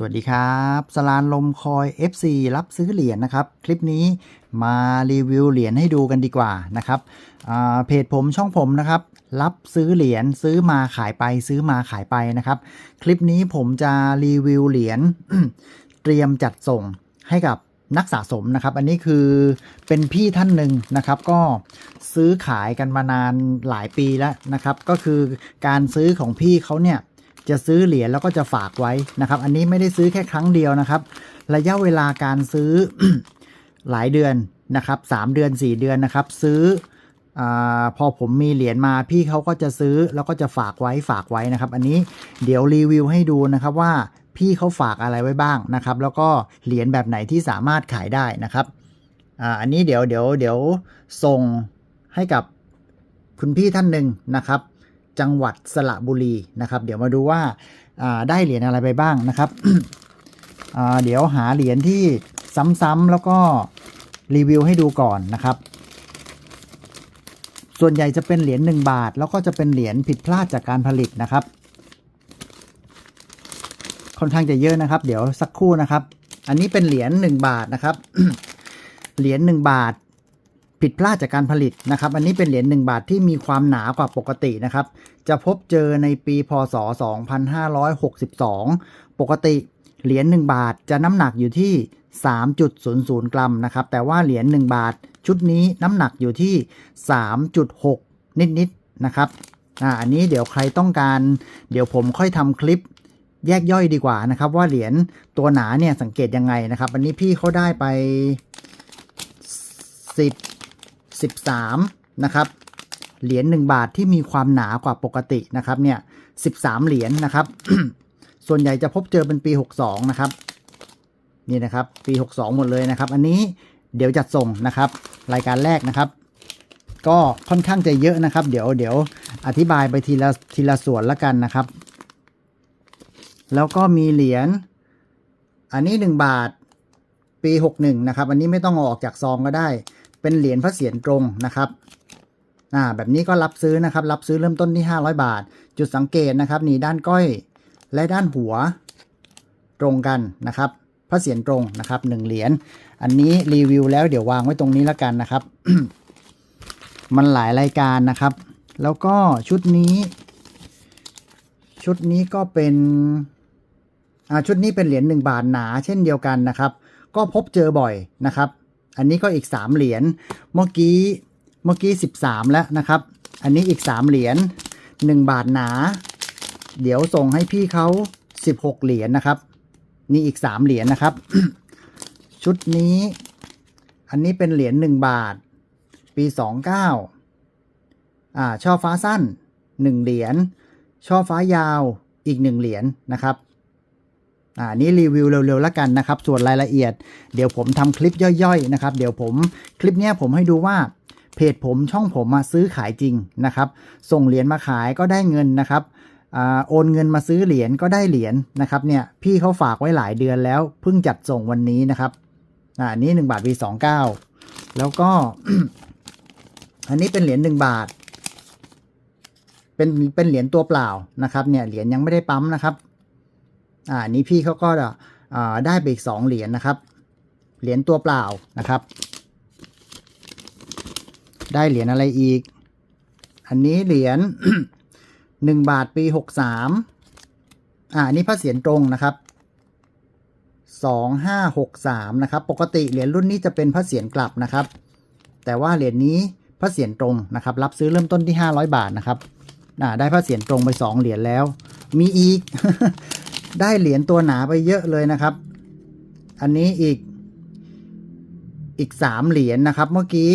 สวัสดีครับสลานลมคอย FC รับซื้อเหรียญนะครับ คลิปนี้มารีวิวเหรียญให้ดูกันดีกว่านะครับเพจผมช่องผมนะครับ รับซื้อเหรียญซื้อมาขายไปซื้อมาขายไปนะครับ คลิปนี้ผมจะรีวิวเหรียญเตรียมจัดส่งให้กับนักสะสมนะครับ อันนี้คือเป็นพี่ท่านหนึ่งนะครับ ก็ซื้อขายกันมานานหลายปีแล้วนะครับ ก็คือการซื้อของพี่เขาเนี่ย จะซื้อเหรียญแล้วก็จะฝากไว้นะครับ อันนี้ไม่ได้ซื้อแค่ครั้งเดียวนะครับ ระยะเวลาการซื้อหลายเดือนนะครับสามเดือน 4 เดือนนะครับ ซื้ออพอผมมีเหรียญมาพี่เขาก็จะซื้อแล้วก็จะฝากไว้ฝากไว้นะครับ อันนี้เดี๋ยวรีวิวให้ดูนะครับว่าพี่เขาฝากอะไรไว้บ้างนะครับ แล้วก็เหรียญแบบไหนที่สามารถขายได้นะครับออันนี้เดี๋ยวเดี๋ยวเดี๋ยวส่งให้กับคุณพี่ท่านหนึ่งนะครับ จังหวัดสระบุรีนะครับ เดี๋ยวมาดูว่าาได้เหรียญอะไรไปบ้างนะครับเดี๋ยวหาเหรียญที่ซ้ำๆแล้วก็รีวิวให้ดูก่อนนะครับ ส่วนใหญ่จะเป็นเหรียญ1บาท แล้วก็จะเป็นเหรียญผิดพลาดจากการผลิตนะครับ ค่อนข้างจะเยอะนะครับ เดี๋ยวสักครู่นะครับ อันนี้เป็นเหรียญ1บาทนะครับ เหรียญ1บาท ผิดพลาดจากการผลิตนะครับ อันนี้เป็นเหรียญ1บาทที่มีความหนากว่าปกตินะครับ จะพบเจอในปีพศ 2562 ปกติเหรียญ1บาทจะน้ำหนักอยู่ที่ 3.00 กรัมนะครับ แต่ว่าเหรียญ1บาทชุดนี้น้ำหนักอยู่ที่ 3.6 นิดๆนะครับอ่าอันนี้เดี๋ยวใครต้องการ เดี๋ยวผมค่อยทำคลิปแยกย่อยดีกว่านะครับ ว่าเหรียญตัวหนาเนี่ยสังเกตยังไงนะครับ อันนี้พี่เขาได้ไป 10 13นะครับเหรียญ1บาทที่มีความหนากว่าปกตินะครับเนี่ย13 เหรียญนะครับ ส่วนใหญ่จะพบเจอเป็นปี 62 นะครับนี่นะครับปี 62 หมดเลยนะครับ อันนี้เดี๋ยวจัดส่งนะครับ รายการแรกนะครับ ก็ค่อนข้างจะเยอะนะครับ เดี๋ยวเดี๋ยวอธิบายไปทีละทีละส่วนละกันนะครับ แล้วก็มีเหรียญอันนี้ 1 บาทปี 61 นะครับ อันนี้ไม่ต้องเอาออกจากซองก็ได้ เป็นเหรียญพระเศียรตรงนะครับอ่าแบบนี้ก็รับซื้อนะครับ รับซื้อเริ่มต้นที่ 500 บาท จุดสังเกตนะครับนี่ด้านก้อยและด้านหัวตรงกันนะครับพระเศียรตรงนะครับหนึ่งเหรียญอันนี้รีวิวแล้วเดี๋ยววางไว้ตรงนี้แล้วกันนะครับ มันหลายรายการนะครับ แล้วก็ชุดนี้ ชุดนี้ก็เป็นอ่าชุดนี้เป็นเหรียญหนึ่งบาทหนาเช่นเดียวกันนะครับ ก็พบเจอบ่อยนะครับ อันนี้ก็อีก 3 เหรียญ เมื่อกี้เมื่อกี้ 13 แล้วนะครับ อันนี้อีก 3 เหรียญ 1 บาทหนา เดี๋ยวส่งให้พี่เขา 16 เหรียญนะครับ นี่อีก 3 เหรียญนะครับ ชุดนี้ อันนี้เป็นเหรียญ1บาท ปี 29อ่าช่อฟ้าสั้น 1 เหรียญ ช่อฟ้ายาวอีก 1 เหรียญนะครับ อ่านี่รีวิวเร็วๆแล้วกันนะครับ ส่วนรายละเอียด เดี๋ยวผมทำคลิปย่อยๆนะครับ เดี๋ยวผมคลิปเนี้ยผมให้ดูว่าเพจผมช่องผมมาซื้อขายจริงนะครับ ส่งเหรียญมาขายก็ได้เงินนะครับอ่าโอนเงินมาซื้อเหรียญก็ได้เหรียญนะครับเนี่ยพี่เขาฝากไว้หลายเดือนแล้วเพิ่งจัดส่งวันนี้นะครับอ่านนี้1บาทวี29 แล้วก็ อันนี้เป็นเหรียญ1บาท เป็นเป็นเหรียญตัวเปล่านะครับ เนี่ยเหรียญยังไม่ได้ปั๊มนะครับ อ่าอันนี้พี่เขาก็อ่าได้ไปอีกสองเหรียญนะครับ เหรียญตัวเปล่านะครับ ได้เหรียญอะไรอีก อันนี้เหรียญหนึ่งบาทปีหกสามอ่าอันนี้พระเศียรตรงนะครับสองห้าหกสามนะครับ ปกติเหรียญรุ่นนี้จะเป็นพระเศียรกลับนะครับ แต่ว่าเหรียญนี้พระเศียรตรงนะครับ รับซื้อเริ่มต้นที่ห้าร้อยบาทนะครับอ่าได้พระเศียรตรงไปสองเหรียญแล้ว มีอีก ได้เหรียญตัวหนาไปเยอะเลยนะครับ อันนี้อีกอีกสามเหรียญนะครับ เมื่อกี้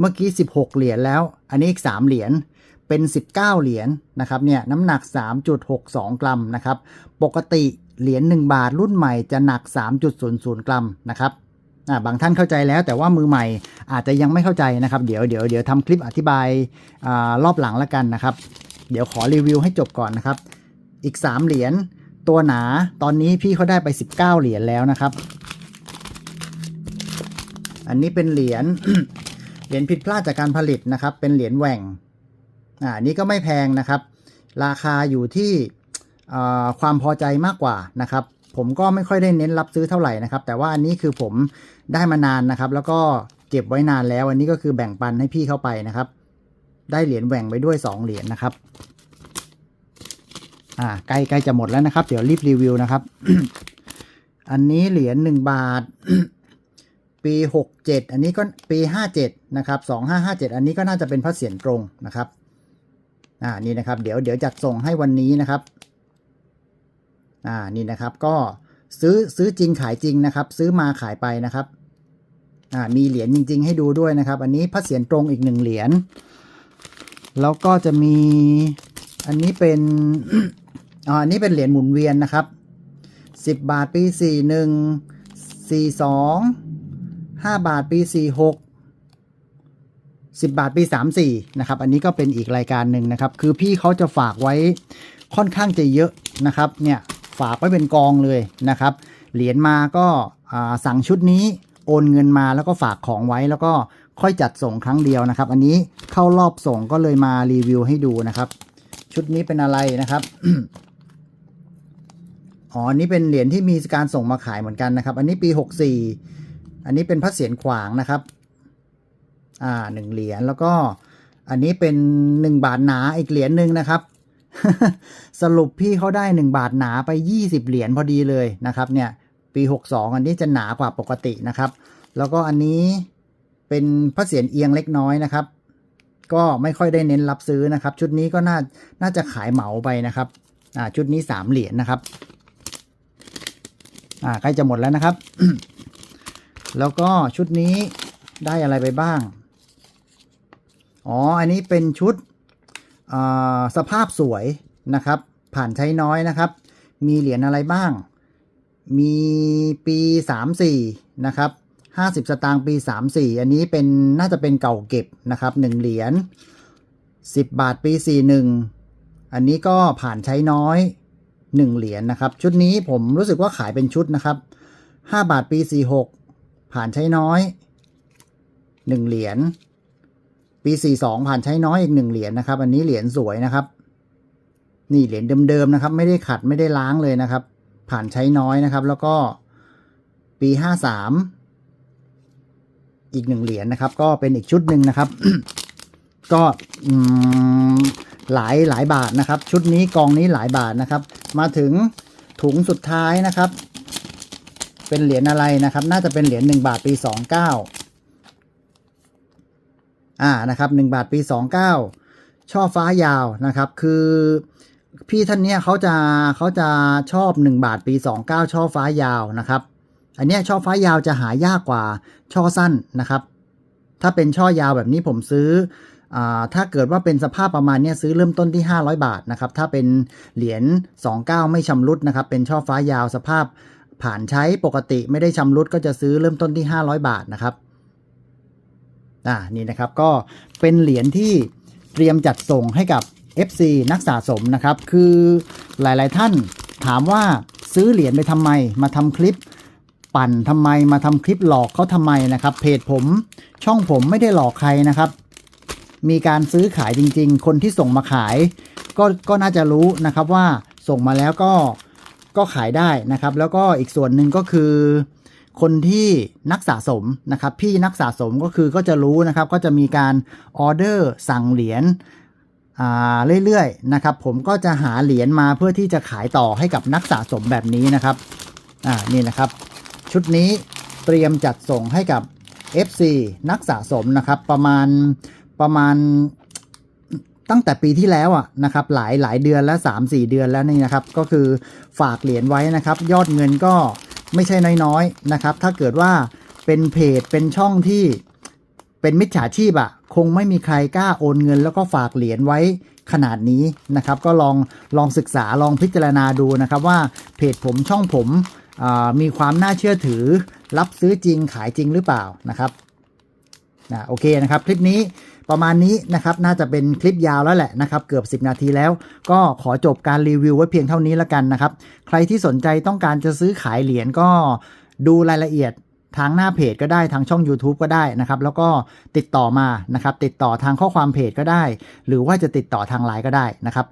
เมื่อกี้สิบหกเหรียญแล้ว อันนี้อีกสามเหรียญเป็นสิบเก้าเหรียญนะครับเนี่ยน้ำหนักสามจุดหกสองกรัมนะครับ ปกติเหรียญหนึ่งบาทรุ่นใหม่จะหนักสามจุดศูนย์ศูนย์กรัมนะครับบางท่านเข้าใจแล้วแต่ว่ามือใหม่อาจจะยังไม่เข้าใจนะครับ เดี๋ยวเดี๋ยวเดี๋ยวทำคลิปอธิบายอารอบหลังแล้วกันนะครับ เดี๋ยวขอรีวิวให้จบก่อนนะครับ อีก 3 เหรียญ ตัวหนา ตอนนี้พี่เขาได้ไป 19 เหรียญแล้วนะครับ อันนี้เป็นเหรียญ เหรียญผิดพลาดจากการผลิตนะครับ เป็นเหรียญแหว่ง อ่า นี้ก็ไม่แพงนะครับ ราคาอยู่ที่ความพอใจมากกว่านะครับ ผมก็ไม่ค่อยได้เน้นรับซื้อเท่าไหร่นะครับ แต่ว่าอันนี้คือผมได้มานานนะครับ แล้วก็เก็บไว้นานแล้ว อันนี้ก็คือแบ่งปันให้พี่เข้าไปนะครับ ได้เหรียญแหว่งไปด้วย 2 เหรียญนะครับ อ่าใกล้ใกล้จะหมดแล้วนะครับ เดี๋ยวรีบรีวิวนะครับ อันนี้เหรียญหนึ่งบาท ปีหกเจ็ดอันนี้ก็ปีห้าเจ็ดนะครับสองห้าห้าเจ็ดอันนี้ก็น่าจะเป็นพระเศียรตรงนะครับอ่านี่นะครับเดี๋ยวเดี๋ยวจัดส่งให้วันนี้นะครับอ่านี่นะครับก็ซื้อซื้อจริงขายจริงนะครับ ซื้อมาขายไปนะครับอ่ามีเหรียญจริง ๆ ให้ดูด้วยนะครับ อันนี้พระเศียรตรงอีกหนึ่งเหรียญแล้วก็จะมีอันนี้เป็น อันนี้เป็นเหรียญหมุนเวียนนะครับสิบบาทปีสี่หนึ่งสี่สองห้าบาทปีสี่หกสิบบาทปีสามสี่นะครับ อันนี้ก็เป็นอีกรายการหนึ่งนะครับ คือพี่เขาจะฝากไว้ค่อนข้างจะเยอะนะครับ เนี่ยฝากไว้เป็นกองเลยนะครับ เหรียญมาก็สั่งชุดนี้โอนเงินมาแล้วก็ฝากของไว้แล้วก็ค่อยจัดส่งครั้งเดียวนะครับ อันนี้เข้ารอบส่งก็เลยมารีวิวให้ดูนะครับ ชุดนี้เป็นอะไรนะครับ อ๋อนี้เป็นเหรียญที่มีการส่งมาขายเหมือนกันนะครับ อันนี้ปี 64 อันนี้เป็นพระเศียรขวางนะครับ อ่าหนึ่งเหรียญแล้วก็อันนี้เป็นหนึ่งบาทหนาอีกเหรียญหนึ่งนะครับ สรุปพี่เขาได้หนึ่งบาทหนาไป20เหรียญพอดีเลยนะครับ เนี่ยปี62อันนี้จะหนากว่าปกตินะครับ แล้วก็อันนี้เป็นพระเศียรเอียงเล็กน้อยนะครับ ก็ไม่ค่อยได้เน้นรับซื้อนะครับ ชุดนี้ก็น่าน่าจะขายเหมาไปนะครับ อ่าชุดนี้3เหรียญนะครับ อ่าใกล้จะหมดแล้วนะครับ แล้วก็ชุดนี้ได้อะไรไปบ้าง อ๋อ อันนี้เป็นชุดสภาพสวยนะครับ ผ่านใช้น้อยนะครับ มีเหรียญอะไรบ้าง มีปี 34 นะครับ 50 สตางค์ปี 34 อันนี้เป็นน่าจะเป็นเก่าเก็บนะครับ 1 เหรียญ10 บาทปี 41 อันนี้ก็ผ่านใช้น้อย 1 เหรียญนะครับ ชุดนี้ผมรู้สึกว่าขายเป็นชุดนะครับ 5 บาทปี 46 ผ่านใช้น้อย 1 เหรียญปี 42 ผ่านใช้น้อยอีก 1 เหรียญนะครับ อันนี้เหรียญสวยนะครับ นี่เหรียญเดิมๆนะครับ ไม่ได้ขัดไม่ได้ล้างเลยนะครับ ผ่านใช้น้อยนะครับ แล้วก็ปี 53 อีกหนึ่งเหรียญนะครับ ก็เป็นอีกชุดหนึ่งนะครับ ก็อืม หลายหลายบาทนะครับ ชุดนี้กองนี้หลายบาทนะครับ มาถึงถุงสุดท้ายนะครับ เป็นเหรียญอะไรนะครับ น่าจะเป็นเหรียญหนึ่งบาทปีสองเก้าอ่านะครับหนึ่งบาทปีสองเก้าช่อฟ้ายาวนะครับ คือพี่ท่านเนี้ยเขาจะเขาจะชอบหนึ่งบาทปีสองเก้าช่อฟ้ายาวนะครับ อันเนี้ยช่อฟ้ายาวจะหายากกว่าช่อสั้นนะครับ ถ้าเป็นช่อยาวแบบนี้ผมซื้อ ถ้าเกิดว่าเป็นสภาพประมาณนี้ซื้อเริ่มต้นที่ 500 บาทนะครับ ถ้าเป็นเหรียญ 29 ไม่ชำรุดนะครับ เป็นช่อฟ้ายาวสภาพผ่านใช้ปกติไม่ได้ชำรุดก็จะซื้อเริ่มต้นที่ 500 บาทนะครับอ่านี่นะครับก็เป็นเหรียญที่เตรียมจัดส่งให้กับ FC นักสะสมนะครับ คือหลายๆท่านถามว่าซื้อเหรียญไปทำไม มาทำคลิปปั่นทำไมมาทำคลิปหลอกเขาทำไมนะครับ เพจผมช่องผมไม่ได้หลอกใครนะครับ มีการซื้อขายจริง ๆ คนที่ส่งมาขาย ก็ก็น่าจะรู้นะครับว่าส่งมาแล้วก็ก็ขายได้นะครับ แล้วก็อีกส่วนหนึ่งก็คือ คนที่นักสะสมนะครับ พี่นักสะสมก็คือก็จะรู้นะครับ ก็จะมีการออเดอร์สั่งเหรียญอ่าเรื่อยๆนะครับ ผมก็จะหาเหรียญมาเพื่อที่จะขายต่อให้กับนักสะสมแบบนี้นะครับอ่านี่นะครับ ชุดนี้เตรียมจัดส่งให้กับ FC นักสะสมนะครับ ประมาณ ประมาณตั้งแต่ปีที่แล้วอะนะครับหลายหลายเดือนแล้ว3 4 เดือนแล้วนี่นะครับ ก็คือฝากเหรียญไว้นะครับ ยอดเงินก็ไม่ใช่น้อยๆนะครับ ถ้าเกิดว่าเป็นเพจเป็นช่องที่เป็นมิจฉาชีพอะคงไม่มีใครกล้าโอนเงิน แล้วก็ฝากเหรียญไว้ขนาดนี้นะครับ ก็ลองลองศึกษาลองพิจารณาดูนะครับ ว่าเพจผมช่องผมมีความน่าเชื่อถือ รับซื้อจริงขายจริงหรือเปล่านะครับนะโอเคนะครับ คลิปนี้ ประมาณนี้นะครับน่าจะเป็นคลิปยาวแล้วแหละนะครับเกือบ 10 นาทีแล้ว ก็ขอจบการรีวิวไว้เพียงเท่านี้แล้วกันนะครับ ใครที่สนใจต้องการจะซื้อขายเหรียญก็ดูรายละเอียดทางหน้าเพจก็ได้ทางช่อง YouTube ก็ได้นะครับ แล้วก็ติดต่อมานะครับ ติดต่อทางข้อความเพจก็ได้ หรือว่าจะติดต่อทางไลน์ก็ได้นะครับ